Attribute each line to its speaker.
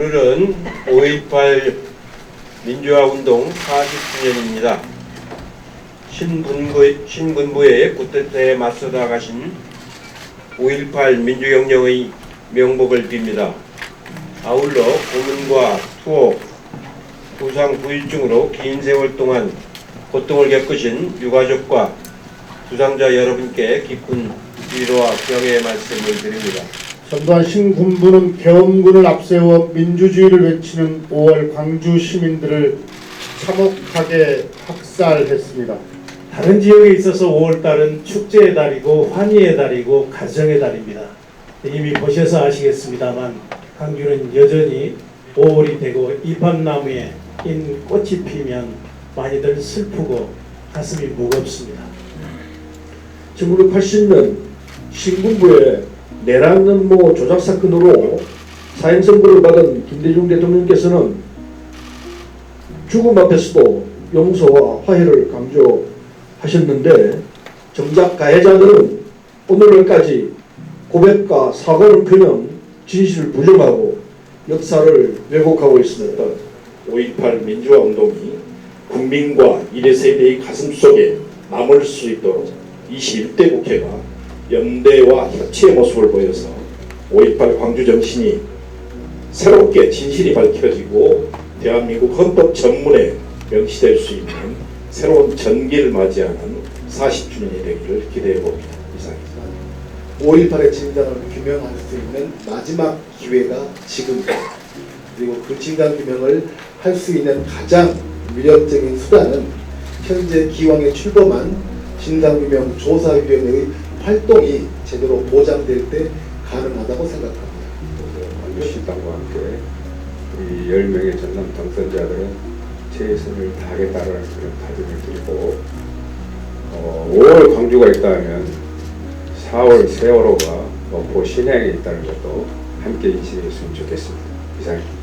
Speaker 1: 5.18 민주화운동 40주년입니다. 신분부, 신군부의 구태타에 맞서다 가신 5.18 민주혁명의 명복을 빕니다. 아울러 고문과 투옥, 부상 부일증으로 긴 세월 동안 고통을 겪으신 유가족과 부상자 여러분께 깊은 위로와 경애의 말씀을 드립니다.
Speaker 2: 전두환 신군부는 계엄군을 앞세워 민주주의를 외치는 5월 광주 시민들을 참혹하게 학살했습니다.
Speaker 3: 다른 지역에 있어서 5월달은 축제의 달이고 환희의 달이고 가정의 달입니다. 이미 보셔서 아시겠습니다만 광주는 여전히 5월이 되고 이밤나무에 인 꽃이 피면 많이들 슬프고 가슴이 무겁습니다.
Speaker 4: 1980년 신군부의 내란 음모 조작 사건으로 사형 선고를 받은 김대중 대통령께서는 죽음 앞에서도 용서와 화해를 강조하셨는데 정작 가해자들은 오늘날까지 고백과 사과는커녕 진실을 부정하고 역사를 왜곡하고 있습니다.
Speaker 5: 5.18 민주화 운동이 국민과 이래 세대의 가슴 속에 남을 수 있도록 21대 국회가 연대와 협치의 모습을 보여서 5.18 광주 정신이 새롭게 진실이 밝혀지고 대한민국 헌법 전문에 명시될 수 있는 새로운 전기를 맞이하는 40주년이 되기를 기대해 봅니다. 이상입니다.
Speaker 6: 5.18의 진단을 규명할 수 있는 마지막 기회가 지금입니다. 그리고 그 진단 규명을 할 수 있는 가장 위력적인 수단은 현재 기왕에 출범한 진상규명 조사위원회의 활동이 제대로 보장될 때 가능하다고 생각합니다.
Speaker 7: 광주시당과 함께 이 10명의 전남 당선자들은 최선을 다하겠다는 그런 다짐을 드리고 어, 5월 광주가 있다면 4월 세월호가 목포 신양에 있다는 것도 함께 인식했으면 좋겠습니다. 이상입니다.